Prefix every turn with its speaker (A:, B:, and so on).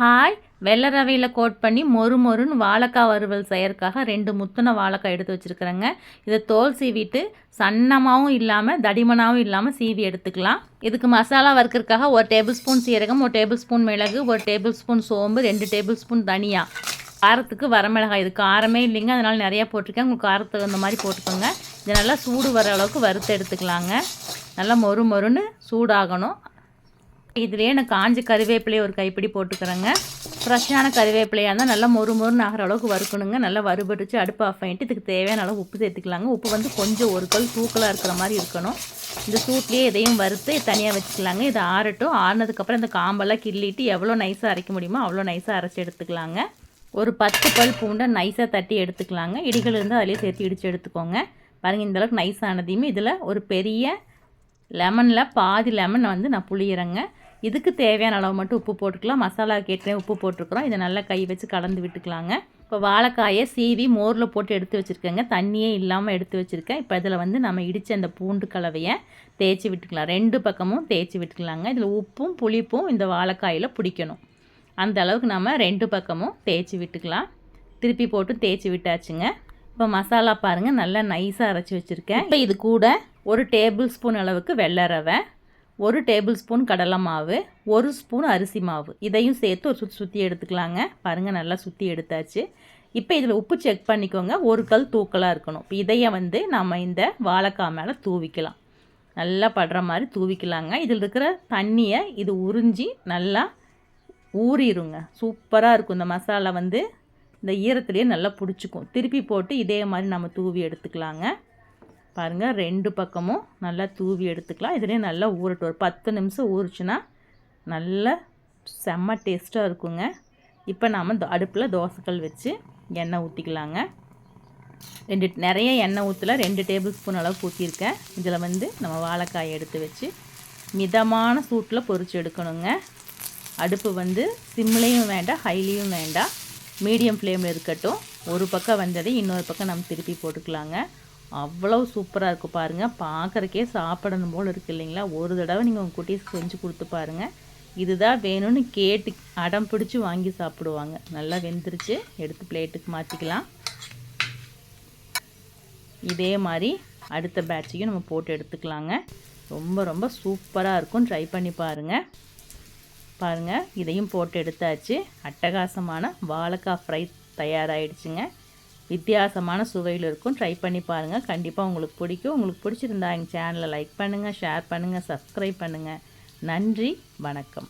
A: Hi வெள்ளை ரவையில் code பண்ணி மொறு மொறுன்னு வாழைக்காய் வறுவல் செய்யறதுக்காக ரெண்டு முத்துன வாழைக்காய் எடுத்து வச்சுருக்குறேங்க. இதை தோல் சீவிட்டு சன்னமாகவும் இல்லாமல் தடிமனாகவும் இல்லாமல் சீவி எடுத்துக்கலாம். இதுக்கு மசாலா வறுக்கிறதுக்காக ஒரு டேபிள் ஸ்பூன் சீரகம் ஒரு டேபிள் ஸ்பூன் மிளகு ஒரு டேபிள் ஸ்பூன் சோம்பு ரெண்டு டேபிள் ஸ்பூன் தனியா. காரத்துக்கு வரமிளகாய். இது காரமே இல்லைங்க. அதனால் நிறையா போட்டிருக்கேன். உங்களுக்கு காரத்துக்கு அந்த மாதிரி போட்டுக்கோங்க. இது நல்லா சூடு வர அளவுக்கு வறுத்து எடுத்துக்கலாங்க. நல்லா மொறு மொறுன்னு சூடாகணும். இதுலேயே நான் காஞ்சி கருவேப்பிலையை ஒரு கைப்பிடி போட்டுக்கிறேங்க. ஃப்ரெஷ்ஷான கருவேப்பிலையாக இருந்தால் நல்லா மொறு மொறுன்னு ஆகிற அளவுக்கு வறுக்கணுங்க. நல்லா வறுபடிச்சு அடுப்பு ஆஃப் பண்ணிட்டு இதுக்கு தேவையான அளவு உப்பு சேர்த்துக்கலாங்க. உப்பு வந்து கொஞ்சம் ஒரு கல் தூக்கலாக இருக்கிற மாதிரி இருக்கணும். இந்த சூட்லேயே இதையும் வறுத்து தனியாக வச்சுக்கலாங்க. இதை ஆறட்டும். ஆறினதுக்கப்புறம் இந்த காம்பெல்லாம் கிள்ளிட்டு எவ்வளோ நைஸாக அரைக்க முடியுமோ அவ்வளோ நைஸாக அரைச்சி எடுத்துக்கலாங்க. ஒரு பத்து பல் பூண்டை நைஸாக தட்டி எடுத்துக்கலாங்க. இடிகள் இருந்தால் அதிலே சேர்த்து இடித்து எடுத்துக்கோங்க. பாருங்கள் இந்தளவுக்கு நைஸானதையுமே இதில் ஒரு பெரிய லெமனில் பாதி லெமன் வந்து நான் புளியிறேங்க. இதுக்கு தேவையான அளவு மட்டும் உப்பு போட்டுக்கலாம். மசாலா கேட்டேன் உப்பு போட்டிருக்கிறோம். இதை நல்லா கை வச்சு கலந்து விட்டுக்கலாங்க. இப்போ வாழைக்காயை சீவி மோரில் போட்டு எடுத்து வச்சுருக்கேங்க. தண்ணியே இல்லாமல் எடுத்து வச்சுருக்கேன். இப்போ இதில் வந்து நம்ம இடித்த அந்த பூண்டு கலவையை தேய்ச்சி விட்டுக்கலாம். ரெண்டு பக்கமும் தேய்ச்சி விட்டுக்கலாங்க. இதில் உப்பும் புளிப்பும் இந்த வாழைக்காயில் பிடிக்கணும். அந்த அளவுக்கு நம்ம ரெண்டு பக்கமும் தேய்ச்சி விட்டுக்கலாம். திருப்பி போட்டு தேய்ச்சி விட்டாச்சுங்க. இப்போ மசாலா பாருங்கள் நல்லா நைஸாக அரைச்சி வச்சுருக்கேன். இப்போ இது கூட ஒரு டேபிள் ஸ்பூன் அளவுக்கு வெள்ளை ரவை ஒரு டேபிள் ஸ்பூன் கடலை மாவு ஒரு ஸ்பூன் அரிசி மாவு. இதையும் சேர்த்து ஒரு சுற்றி சுற்றி எடுத்துக்கலாங்க. பாருங்கள் நல்லா சுற்றி எடுத்தாச்சு. இப்போ இதில் உப்பு செக் பண்ணிக்கோங்க. ஒரு கல் தூக்கலாக இருக்கணும். இப்போ இதையை வந்து நம்ம இந்த வாழைக்காய் மேலே தூவிக்கலாம். நல்லா படுற மாதிரி தூவிக்கலாங்க. இதில் இருக்கிற தண்ணியை இது உறிஞ்சி நல்லா ஊறிடுங்க சூப்பராக இருக்கும். இந்த மசாலா வந்து இந்த ஈரத்துலேயே நல்லா பிடிச்சிக்கும். திருப்பி போட்டு இதே மாதிரி நம்ம தூவி எடுத்துக்கலாங்க. பாருங்கள் ரெண்டு பக்கமும் நல்லா தூவி எடுத்துக்கலாம். இதுலேயும் நல்லா ஊறட்டும். ஒரு பத்து நிமிஷம் ஊறிச்சுன்னா நல்லா செம்ம டேஸ்ட்டாக இருக்குங்க. இப்போ நாம் அடுப்பில் தோசைக்கல் வச்சு எண்ணெய் ஊற்றிக்கலாங்க ரெண்டு நிறைய எண்ணெய் ஊற்றல ரெண்டு டேபிள் ஸ்பூன் அளவுக்கு ஊற்றிருக்கேன் இதில் வந்து நம்ம வாழைக்காயை எடுத்து வச்சு மிதமான சூட்டில் பொறிச்சு எடுக்கணுங்க. அடுப்பு வந்து சிம்லேயும் வேண்டாம் ஹைலியும் வேண்டாம். மீடியம் ஃப்ளேமில் இருக்கட்டும். ஒரு பக்கம் வந்ததை இன்னொரு பக்கம் நம்ம திருப்பி போட்டுக்கலாங்க. அவ்வளோ சூப்பராக இருக்கும் பாருங்கள் பார்க்குறக்கே சாப்பிடணும் போல் இருக்குது இல்லைங்களா? ஒரு தடவை நீங்கள் உங்கள் குட்டீஸ் செஞ்சு கொடுத்து பாருங்கள் இதுதான் வேணும்னு கேட்டு அடம் பிடிச்சி வாங்கி சாப்பிடுவாங்க. நல்லா வெந்துருச்சு. எடுத்து பிளேட்டுக்கு மாற்றிக்கலாம் இதே மாதிரி அடுத்த பேட்சையும் நம்ம போட்டு எடுத்துக்கலாங்க. ரொம்ப ரொம்ப சூப்பராக இருக்கும். ட்ரை பண்ணி பாருங்கள் பாருங்கள் இதையும் போட்டு எடுத்தாச்சு. அட்டகாசமான வாழைக்காய் ஃப்ரை தயாராகிடுச்சுங்க வித்தியாசமான சுவையில் இருக்கும். ட்ரை பண்ணி பாருங்கள் கண்டிப்பாக உங்களுக்கு பிடிக்கும். உங்களுக்கு பிடிச்சிருந்தா எங்கள் சேனலை லைக் பண்ணுங்கள் ஷேர் பண்ணுங்கள் சப்ஸ்கிரைப் பண்ணுங்கள் நன்றி வணக்கம்.